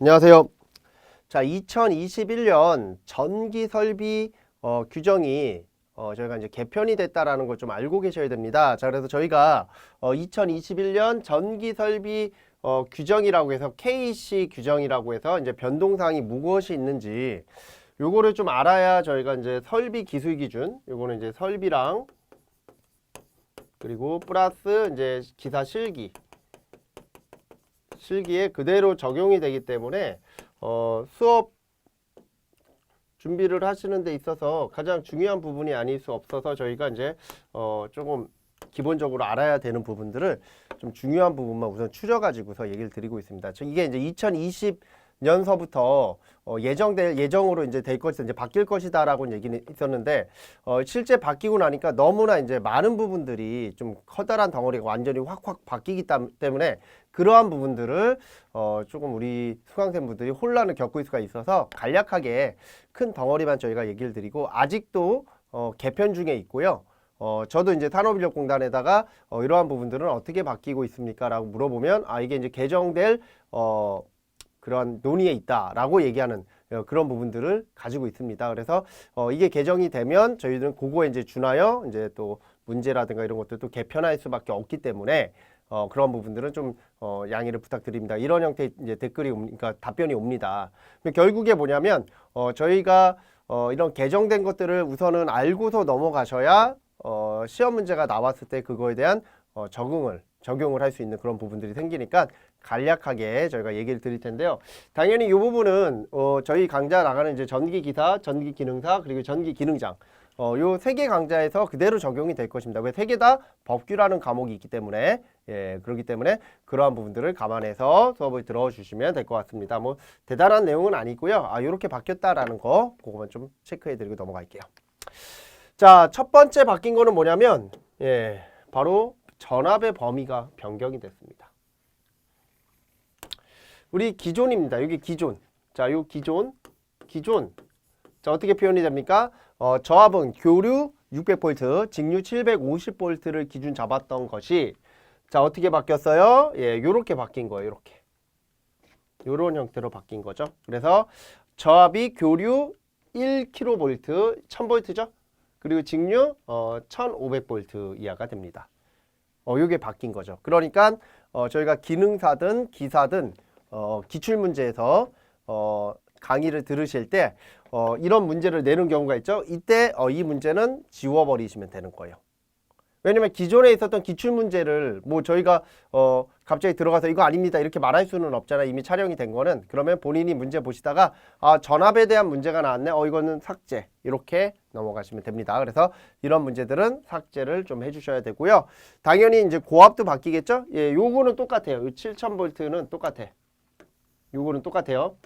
안녕하세요. 자, 2021년 전기 설비 어, 규정이 어, 저희가 이제 개편이 됐다라는 걸 좀 알고 계셔야 됩니다. 자, 그래서 저희가 어, 2021년 전기 설비 어, 규정이라고 해서 KC 규정이라고 해서 이제 변동사항이 무엇이 있는지 요거를 좀 알아야 저희가 이제 설비 기술 기준 요거는 이제 설비랑 그리고 플러스 이제 기사 실기 실기에 그대로 적용이 되기 때문에 어, 수업 준비를 하시는 데 있어서 가장 중요한 부분이 아닐 수 없어서 저희가 이제 어, 조금 기본적으로 알아야 되는 부분들을 좀 중요한 부분만 우선 추려 가지고서 얘기를 드리고 있습니다. 저 이게 이제 2020 년서부터 어, 예정될 예정으로 이제 될 것이 이제 바뀔 것이다라고 얘기는 있었는데 어, 실제 바뀌고 나니까 너무나 이제 많은 부분들이 좀 커다란 덩어리가 완전히 확확 바뀌기 땀- 때문에 그러한 부분들을 어, 조금 우리 수강생분들이 혼란을 겪고 있을 수가 있어서 간략하게 큰 덩어리만 저희가 얘기를 드리고 아직도 어, 개편 중에 있고요. 어, 저도 이제 산업인력공단에다가 어, 이러한 부분들은 어떻게 바뀌고 있습니까? 라고 물어보면 아, 이게 이제 개정될 어, 그런 논의에 있다라고 얘기하는 어, 그런 부분들을 가지고 있습니다. 그래서 어, 이게 개정이 되면 저희들은 그거에 이제 준하여 이제 또 문제라든가 이런 것들도 개편할 수밖에 없기 때문에 어, 그런 부분들은 좀 어, 양해를 부탁드립니다. 이런 형태의 이제 댓글이 옵, 그러니까 답변이 옵니다. 결국에 뭐냐면 어, 저희가 어, 이런 개정된 것들을 우선은 알고서 넘어가셔야 어, 시험 문제가 나왔을 때 그거에 대한 어, 적응을 적용을 할 수 있는 그런 부분들이 생기니까 간략하게 저희가 얘기를 드릴 텐데요. 당연히 이 부분은 어, 저희 강좌 나가는 이제 전기 기사, 전기 기능사 그리고 전기 기능장 어, 요세 개 강좌에서 그대로 적용이 될 것입니다. 왜 세 개 다 법규라는 과목이 있기 때문에 예, 그렇기 때문에 그러한 부분들을 감안해서 수업을 들어주시면 될 것 같습니다. 뭐 대단한 내용은 아니고요. 아, 요렇게 바뀌었다라는 거 그거만 좀 체크해 드리고 넘어갈게요. 자, 첫 번째 바뀐 거는 뭐냐면 예, 바로 전압의 범위가 변경이 됐습니다. 우리 기존입니다. 여기 기존. 자, 요 기존, 기존. 자, 어떻게 표현이 됩니까? 어, 저압은 교류 600V, 직류 750V를 기준 잡았던 것이 자, 어떻게 바뀌었어요? 예, 요렇게 바뀐 거예요. 요렇게. 요런 형태로 바뀐 거죠. 그래서 저압이 교류 1kV, 1000V죠? 그리고 직류 어, 1500V 이하가 됩니다. 어, 요게 바뀐 거죠. 그러니까 어, 저희가 기능사든 기사든 어, 기출 문제에서 어, 강의를 들으실 때 어, 이런 문제를 내는 경우가 있죠. 이때 어, 이 문제는 지워버리시면 되는 거예요. 왜냐면 기존에 있었던 기출 문제를 뭐 저희가 어 갑자기 들어가서 이거 아닙니다 이렇게 말할 수는 없잖아요. 이미 촬영이 된 거는. 그러면 본인이 문제 보시다가 아 전압에 대한 문제가 나왔네. 어 이거는 삭제. 이렇게 넘어가시면 됩니다. 그래서 이런 문제들은 삭제를 좀 해주셔야 되고요. 당연히 이제 고압도 바뀌겠죠? 예 요거는 똑같아요. 요 7000V는 똑같아. 요거는 똑같아요.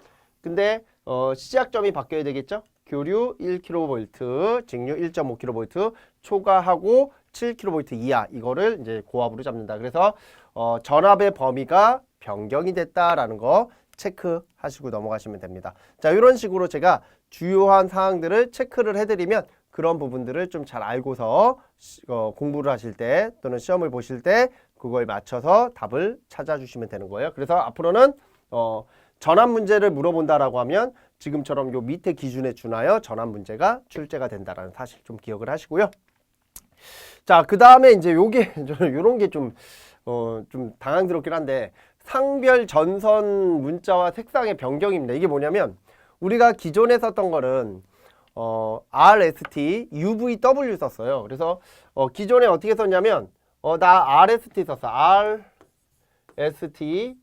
근데 어 시작점이 바뀌어야 되겠죠? 교류 1kV, 직류 1.5kV 초과하고 7kV 이하 이거를 이제 고압으로 잡는다. 그래서 어, 전압의 범위가 변경이 됐다라는 거 체크하시고 넘어가시면 됩니다. 자, 이런 식으로 제가 주요한 사항들을 체크를 해드리면 그런 부분들을 좀 잘 알고서 시- 어, 공부를 하실 때 또는 시험을 보실 때 그거에 맞춰서 답을 찾아주시면 되는 거예요. 그래서 앞으로는 어, 전압 문제를 물어본다라고 하면 지금처럼 요 밑에 기준에 준하여 전압 문제가 출제가 된다라는 사실 좀 기억을 하시고요. 자, 그 다음에 이제 요게, 저는 요런 게 좀, 어, 좀 당황스럽긴 한데, 상별 전선 문자와 색상의 변경입니다. 이게 뭐냐면, 우리가 기존에 썼던 거는, 어, RST, UVW 썼어요. 그래서, 어, 기존에 어떻게 썼냐면, 어, 나 RST 썼어. RST,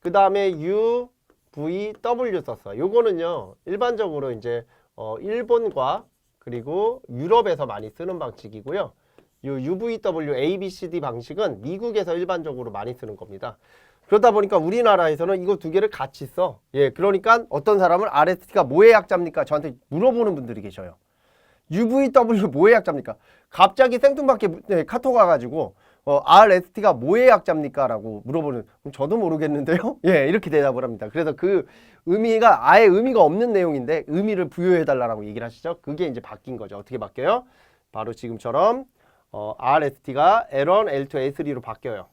그 다음에 UVW 썼어. 요거는요, 일반적으로 이제, 어, 일본과 그리고 유럽에서 많이 쓰는 방식이고요. 요 UVW ABCD 방식은 미국에서 일반적으로 많이 쓰는 겁니다. 그러다 보니까 우리나라에서는 이거 두 개를 같이 써. 예, 그러니까 어떤 사람은 RST가 뭐의 약자입니까? 저한테 물어보는 분들이 계셔요. UVW 뭐의 약자입니까? 갑자기 생뚱맞게 무- 네, 카톡 와가지고 어, RST가 뭐의 약자입니까? 라고 물어보는 저도 모르겠는데요? 예, 이렇게 대답을 합니다. 그래서 그 의미가 아예 의미가 없는 내용인데 의미를 부여해달라고 얘기를 하시죠. 그게 이제 바뀐 거죠. 어떻게 바뀌어요? 바로 지금처럼 어, RST가 L1, L2, L3로 바뀌어요.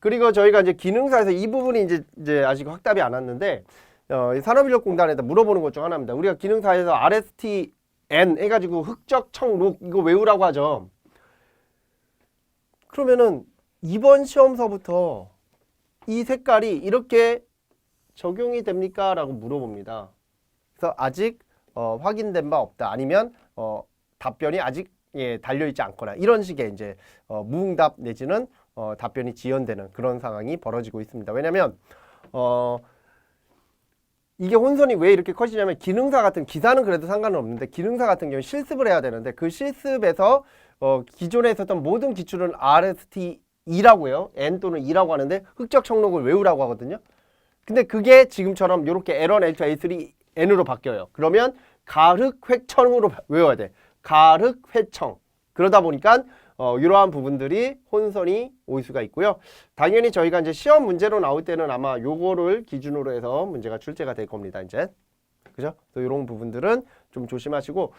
그리고 저희가 이제 기능사에서 이 부분이 이제 이제 아직 확답이 안 왔는데 어, 이 산업인력공단에다 물어보는 것 중 하나입니다. 우리가 기능사에서 RSTN 해가지고 흑적 청록 이거 외우라고 하죠. 그러면은 이번 시험서부터 이 색깔이 이렇게 적용이 됩니까? 라고 물어봅니다. 그래서 아직 어, 확인된 바 없다. 아니면 어, 답변이 아직 예, 달려있지 않거나 이런 식의 이제 어, 무응답 내지는 어, 답변이 지연되는 그런 상황이 벌어지고 있습니다. 왜냐하면 어, 이게 혼선이 왜 이렇게 커지냐면 기능사 같은 기사는 그래도 상관은 없는데 기능사 같은 경우 실습을 해야 되는데 그 실습에서 어, 기존에 있었던 모든 기출은 RST2라고 해요. N 또는 2라고 하는데 흑적 청록을 외우라고 하거든요. 근데 그게 지금처럼 이렇게 L1, L2, A3, N으로 바뀌어요. 그러면 가륵 회청으로 외워야 돼. 가륵 회청. 그러다 보니까 어, 이러한 부분들이 혼선이 올 수가 있고요. 당연히 저희가 이제 시험 문제로 나올 때는 아마 요거를 기준으로 해서 문제가 출제가 될 겁니다. 이제 그죠? 또 이런 부분들은 좀 조심하시고